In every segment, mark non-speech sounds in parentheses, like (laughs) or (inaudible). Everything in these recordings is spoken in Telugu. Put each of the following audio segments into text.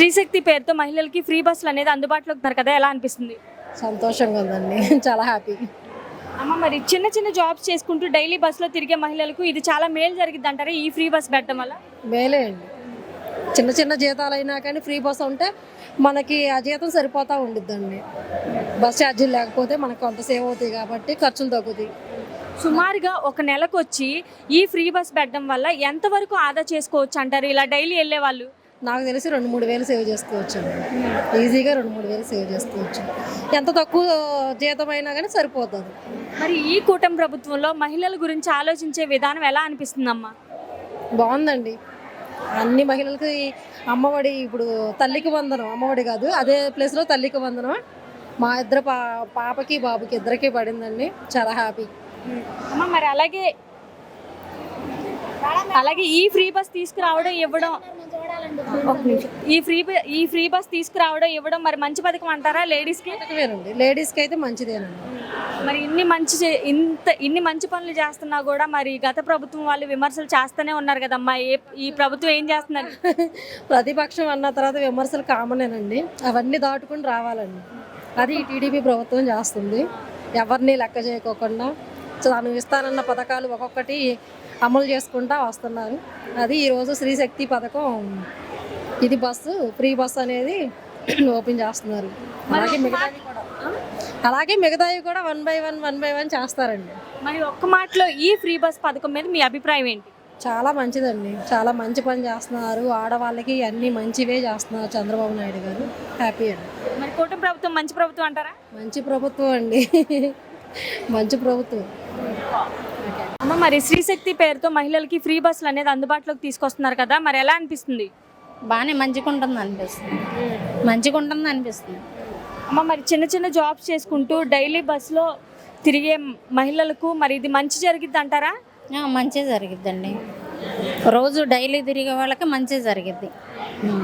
శ్రీశక్తి పేరుతో మహిళలకి ఫ్రీ బస్సులు అనేది అందుబాటులోకి ఉన్నారు కదా ఎలా అనిపిస్తుంది? సంతోషంగా ఉందండి. చాలా హ్యాపీ. అమ్మ మరి చిన్న చిన్న జాబ్స్ చేసుకుంటూ డైలీ బస్సులో తిరిగే మహిళలకు ఇది చాలా మేలు జరిగింది అంటారా ఈ ఫ్రీ బస్ పెట్టడం వల్ల? మేలే అండి. చిన్న చిన్న జీతాలు అయినా కానీ ఫ్రీ బస్ ఉంటే మనకి ఆ జీతం సరిపోతూ ఉండిద్దండి. బస్ ఛార్జీలు లేకపోతే మనకు కొంత సేవ్ అవుతాయి కాబట్టి ఖర్చులు తగ్గుతాయి. సుమారుగా ఒక నెలకు వచ్చి ఈ ఫ్రీ బస్ పెట్టడం వల్ల ఎంతవరకు ఆదా చేసుకోవచ్చు అంటారు? ఇలా డైలీ వెళ్ళే వాళ్ళు నాకు తెలిసి రెండు మూడు వేలు సేవ్ చేసుకోవచ్చు ఈజీగా రెండు మూడు వేలు సేవ్ చేసుకోవచ్చు. ఎంత తక్కువ జీతం అయినా కానీ సరిపోతుంది. మరి ఈ కూటమి ప్రభుత్వంలో మహిళల గురించి ఆలోచించే విధానం ఎలా అనిపిస్తుందమ్మా? బాగుందండి. అన్ని మహిళలకి అమ్మఒడి ఇప్పుడు తల్లికి వందనం అమ్మఒడి కాదు అదే ప్లేస్లో తల్లికి వందనం. మా ఇద్దరు పా పాపకి బాబుకి ఇద్దరికి పడిందండి. చాలా హ్యాపీ. అమ్మ మరి అలాగే అలాగే ఈ ఫ్రీ బస్ తీసుకురావడం ఇవ్వడం. ఒక నిమిషం. ఈ ఫ్రీ బ- ఈ ఫ్రీ బస్ తీసుకురావడం ఇవ్వడం మరి మంచి పథకం అంటారా లేడీస్కి? పథకమేనండి. లేడీస్కి అయితే మంచిదేనండి. మరి ఇన్ని మంచి చే- ఇంత ఇన్ని మంచి పనులు చేస్తున్నా కూడా మరి గత ప్రభుత్వం వాళ్ళు విమర్శలు చేస్తూనే ఉన్నారు కదమ్మా. ఏ ఈ ప్రభుత్వం ఏం చేస్తున్నారు (laughs) ప్రతిపక్షం అన్న తర్వాత విమర్శలు కామనేనండి. అవన్నీ దాటుకుని రావాలండి. అది ఈ టీడీపీ ప్రభుత్వం చేస్తుంది. ఎవరిని లెక్క చేయకోకుండా తాను ఇస్తానన్న పథకాలు ఒక్కొక్కటి అమలు చేసుకుంటా వస్తున్నారు. అది ఈరోజు శ్రీశక్తి పథకం. ఇది బస్సు ఫ్రీ బస్సు అనేది (clears throat) ఓపెన్ చేస్తున్నారు. అలాగే మిగతావి కూడా అలాగే మిగతావి కూడా one by one one by one చేస్తారండి. మరి ఒక్క మాటలో ఈ ఫ్రీ బస్ పథకం మీద మీ అభిప్రాయం ఏంటి? చాలా మంచిదండి. చాలా మంచి పని చేస్తున్నారు. ఆడవాళ్ళకి అన్నీ మంచివే చేస్తున్నారు చంద్రబాబు నాయుడు గారు. హ్యాపీ అండి. మరి కూటమి ప్రభుత్వం మంచి ప్రభుత్వం అంటారా? మంచి ప్రభుత్వం అండి. (laughs) మంచి ప్రభుత్వం. అమ్మ మరి శ్రీశక్తి పేరుతో మహిళలకి ఫ్రీ బస్సులు అనేది అందుబాటులోకి తీసుకొస్తున్నారు కదా మరి ఎలా అనిపిస్తుంది? బాగానే మంచిగా ఉంటుంది అనిపిస్తుంది మంచిగా ఉంటుంది అనిపిస్తుంది అమ్మ మరి చిన్న చిన్న జాబ్స్ చేసుకుంటూ డైలీ బస్సులో తిరిగే మహిళలకు మరి ఇది మంచి జరిగిద్ది అంటారా? ఆ, మంచిగా జరిగిద్దండి. రోజు డైలీ తిరిగే వాళ్ళకి మంచిగా జరిగిద్ది.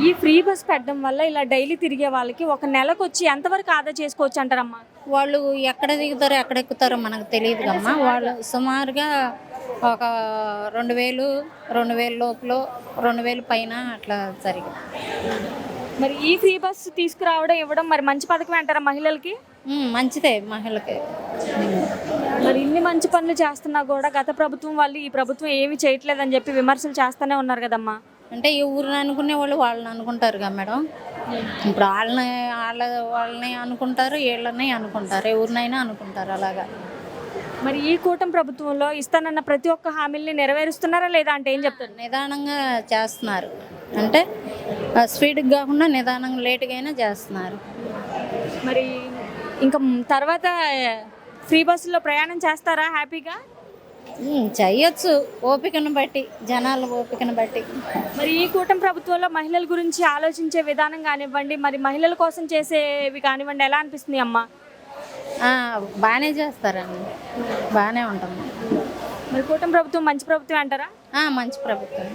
ఈ ఫ్రీ బస్ పెట్టడం వల్ల ఇలా డైలీ తిరిగే వాళ్ళకి ఒక నెలకు వచ్చి ఎంతవరకు ఆదా చేసుకోవచ్చు అంటారమ్మా? వాళ్ళు ఎక్కడ దిగుతారో ఎక్కడ ఎక్కుతారో మనకు తెలియదు కమ్మా వాళ్ళు సుమారుగా ఒక రెండు వేలు రెండు వేల లోపల రెండు వేలు పైన అట్లా జరిగింది. మరి ఈ ఫ్రీ బస్ తీసుకురావడం ఇవ్వడం మరి మంచి పథకం అంటారా మహిళలకి? మంచిదే మహిళకి మరి ఇన్ని మంచి పనులు చేస్తున్నా కూడా గత ప్రభుత్వం వాళ్ళు ఈ ప్రభుత్వం ఏమి చేయట్లేదని చెప్పి విమర్శలు చేస్తూనే ఉన్నారు కదమ్మా. అంటే ఈ ఊరిని అనుకునే వాళ్ళు వాళ్ళని అనుకుంటారు కదా మేడం. ఇప్పుడు వాళ్ళని వాళ్ళ వాళ్ళని అనుకుంటారు వీళ్ళని అనుకుంటారు ఎవరినైనా అనుకుంటారు అలాగా. మరి ఈ కూటమి ప్రభుత్వంలో ఇస్తానన్న ప్రతి ఒక్క హామీల్ని నెరవేరుస్తున్నారా లేదా అంటే ఏం చెప్తారు? నిదానంగా చేస్తున్నారు. అంటే స్పీడ్గా కాకుండా నిదానంగా లేట్గా అయినా చేస్తున్నారు. మరి ఇంకా తర్వాత ఫ్రీ బస్సులో ప్రయాణం చేస్తారా హ్యాపీగా? ఉమ్, చెయ్యొచ్చు. ఓపికను బట్టి జనాల ఓపికను బట్టి. మరి ఈ కూటమి ప్రభుత్వంలో మహిళల గురించి ఆలోచించే విధానం కానివ్వండి మరి మహిళల కోసం చేసేవి కానివ్వండి ఎలా అనిపిస్తుంది అమ్మ? బాగానే చేస్తారండి. బాగానే ఉంటుంది. మరి కూటమి ప్రభుత్వం మంచి ప్రభుత్వం అంటారా? మంచి ప్రభుత్వం.